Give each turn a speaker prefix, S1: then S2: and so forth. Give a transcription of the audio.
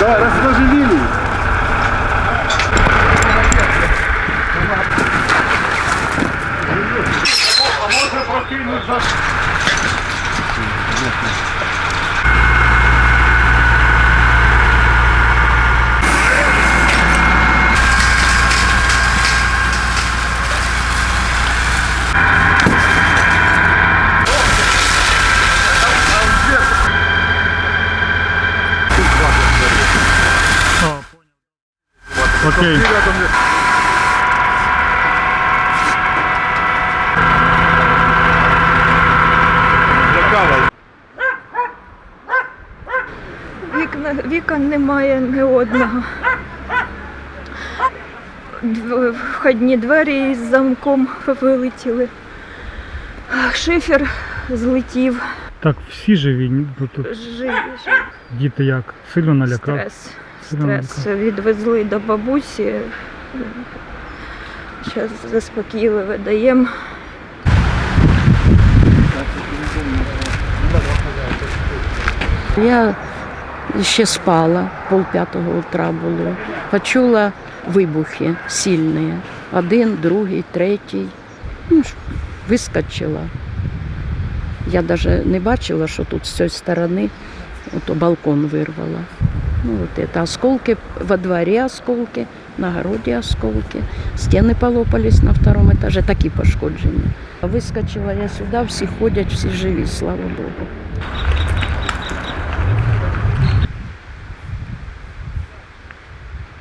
S1: Да, расположи линию.
S2: А може прокинуть за
S3: Окей.
S4: Вікна, вікон немає ні одного. Входні двері із замком вилетіли. Шифер злетів.
S3: Так, всі живі, ні? Тут
S4: Живі,
S3: діти як? Сильно налякав?
S4: Стрес. Стрес. Відвезли до бабусі. Зараз заспокійливо даємо.
S5: Я ще спала, полп'ятого утра було. Почула вибухи сильні. Один, другий, третій. Ну, вискочила. Я навіть не бачила, що тут з цієї сторони ото балкон вирвала. Ну, вот это осколки во дворе осколки, на городі осколки, стіни полопались на втором этаже, такі пошкодження. Вискочила я сюди, всі ходять, всі живі, слава Богу.